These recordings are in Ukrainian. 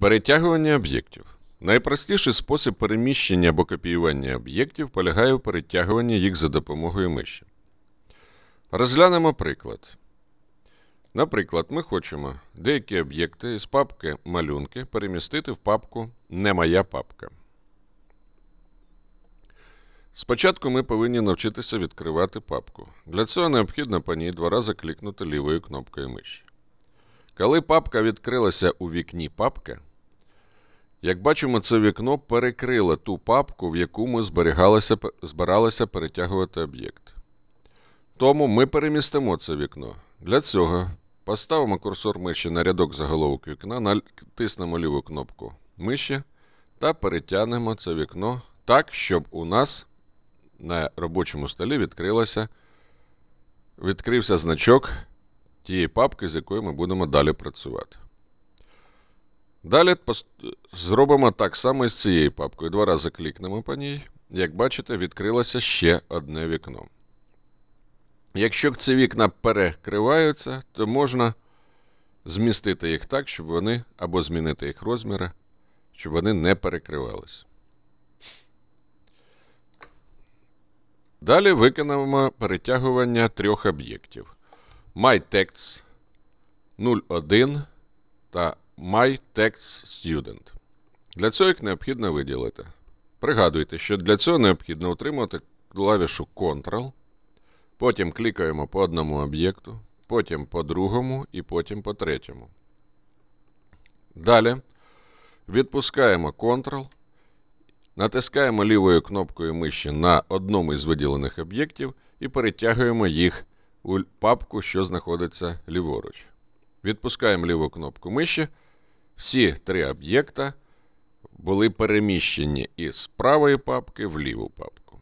Перетягування об'єктів. Найпростіший спосіб переміщення або копіювання об'єктів полягає у перетягуванні їх за допомогою миші. Розглянемо приклад. Наприклад, ми хочемо деякі об'єкти з папки малюнки перемістити в папку Не моя папка. Спочатку ми повинні навчитися відкривати папку. Для цього необхідно по ній два рази клікнути лівою кнопкою миші. Коли папка відкрилася у вікні папки, як бачимо, це вікно перекрило ту папку, в яку ми збиралися перетягувати об'єкт. Тому ми перемістимо це вікно. Для цього поставимо курсор миші на рядок заголовок вікна, натиснемо ліву кнопку миші та перетягнемо це вікно так, щоб у нас на робочому столі відкрилося, відкрився значок тієї папки, з якою ми будемо далі працювати. Далі зробимо так само і з цією папкою. Два рази клікнемо по ній. Як бачите, відкрилося ще одне вікно. Якщо ці вікна перекриваються, то можна змістити їх так, щоб вони або змінити їх розміри, щоб вони не перекривалися. Далі виконаємо перетягування трьох об'єктів: MyText 01 та MyTextStudent. Для цього їх необхідно виділити. Пригадуйте, що для цього необхідно утримувати клавішу Ctrl. Потім клікаємо по одному об'єкту, потім по другому і потім по третьому. Далі відпускаємо Ctrl. Натискаємо лівою кнопкою миші на одному із виділених об'єктів і перетягуємо їх у папку, що знаходиться ліворуч. Відпускаємо ліву кнопку миші. Всі три об'єкта були переміщені із правої папки в ліву папку.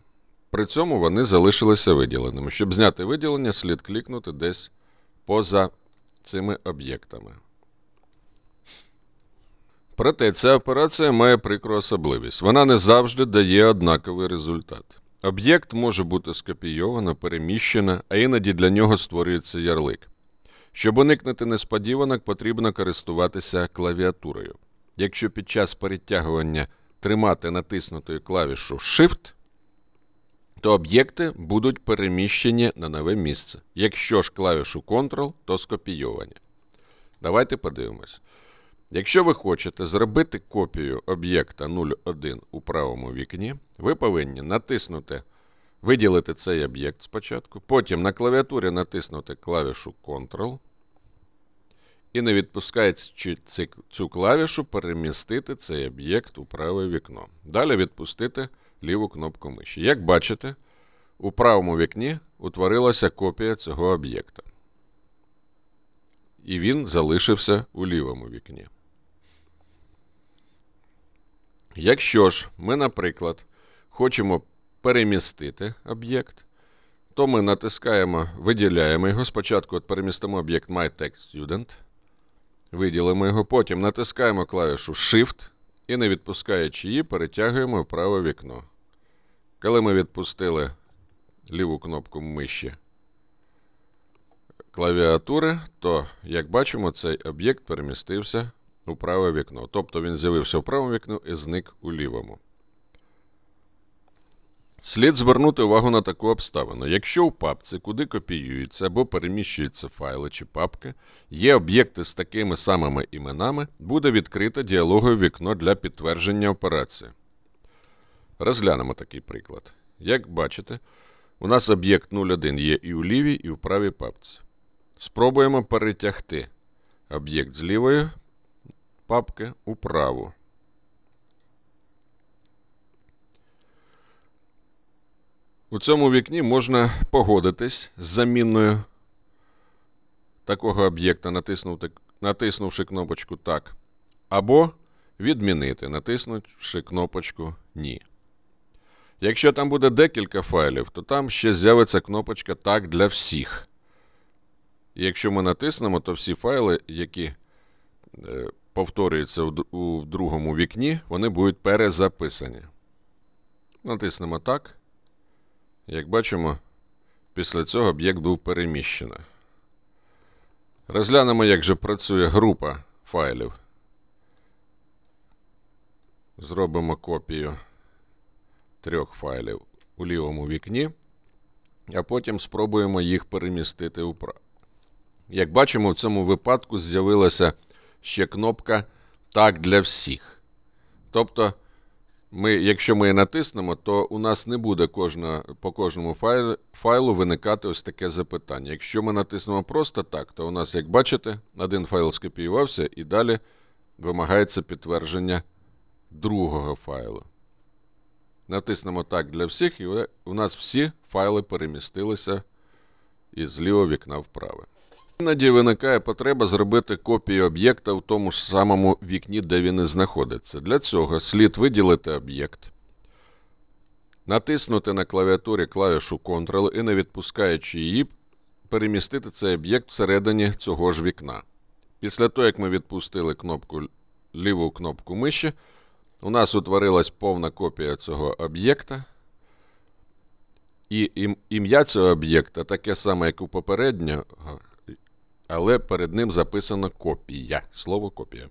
При цьому вони залишилися виділеними. Щоб зняти виділення, слід клікнути десь поза цими об'єктами. Проте ця операція має прикру особливість. Вона не завжди дає однаковий результат. Об'єкт може бути скопійовано, переміщено, а іноді для нього створюється ярлик. Щоб уникнути несподіванок, потрібно користуватися клавіатурою. Якщо під час перетягування тримати натиснутою клавішу Shift, то об'єкти будуть переміщені на нове місце. Якщо ж клавішу Ctrl, то скопійовані. Давайте подивимось. Якщо ви хочете зробити копію об'єкта 01 у правому вікні, ви повинні натиснути, виділити цей об'єкт спочатку, потім на клавіатурі натиснути клавішу Ctrl і, не відпускаючи цю клавішу, перемістити цей об'єкт у праве вікно. Далі відпустити ліву кнопку миші. Як бачите, у правому вікні утворилася копія цього об'єкта. І він залишився у лівому вікні. Якщо ж ми, наприклад, хочемо перемістити об'єкт, то ми натискаємо, виділяємо його. Спочатку от перемістимо об'єкт MyTextStudent, виділимо його, потім натискаємо клавішу Shift і, не відпускаючи її, перетягуємо в праве вікно. Коли ми відпустили ліву кнопку миші клавіатури, то, як бачимо, цей об'єкт перемістився у праве вікно. Тобто він з'явився в правому вікну і зник у лівому. Слід звернути увагу на таку обставину. Якщо у папці, куди копіюються або переміщуються файли чи папки, є об'єкти з такими самими іменами, буде відкрите діалогове вікно для підтвердження операції. Розглянемо такий приклад. Як бачите, у нас об'єкт 01 є і у лівій, і у правій папці. Спробуємо перетягти об'єкт з лівої папки у праву. У цьому вікні можна погодитись з заміною такого об'єкта, натиснувши кнопочку Так. Або відмінити, натиснувши кнопочку Ні. Якщо там буде декілька файлів, то там ще з'явиться кнопочка Так для всіх. І якщо ми натиснемо, то всі файли, які е, повторюються у другому вікні, вони будуть перезаписані. Натиснемо так. Як бачимо, після цього об'єкт був переміщено. Розглянемо, як же працює група файлів. зробимо копію трьох файлів у лівому вікні, а потім спробуємо їх перемістити вправо. Як бачимо, в цьому випадку з'явилася ще кнопка Так для всіх. Тобто, ми, якщо ми натиснемо, то у нас не буде кожна, по кожному файлу, файлу виникати ось таке запитання. Якщо ми натиснемо просто так, то у нас, як бачите, один файл скопіювався і далі вимагається підтвердження другого файлу. Натиснемо так для всіх, і у нас всі файли перемістилися із лівого вікна вправо. Іноді виникає потреба зробити копію об'єкта в тому ж самому вікні, де він і знаходиться. Для цього слід виділити об'єкт, натиснути на клавіатурі клавішу Ctrl і, не відпускаючи її, перемістити цей об'єкт всередині цього ж вікна. Після того, як ми відпустили кнопку, ліву кнопку миші, у нас утворилась повна копія цього об'єкта. І ім'я цього об'єкта таке саме, як у попереднього, але перед ним записано копія. Слово копія.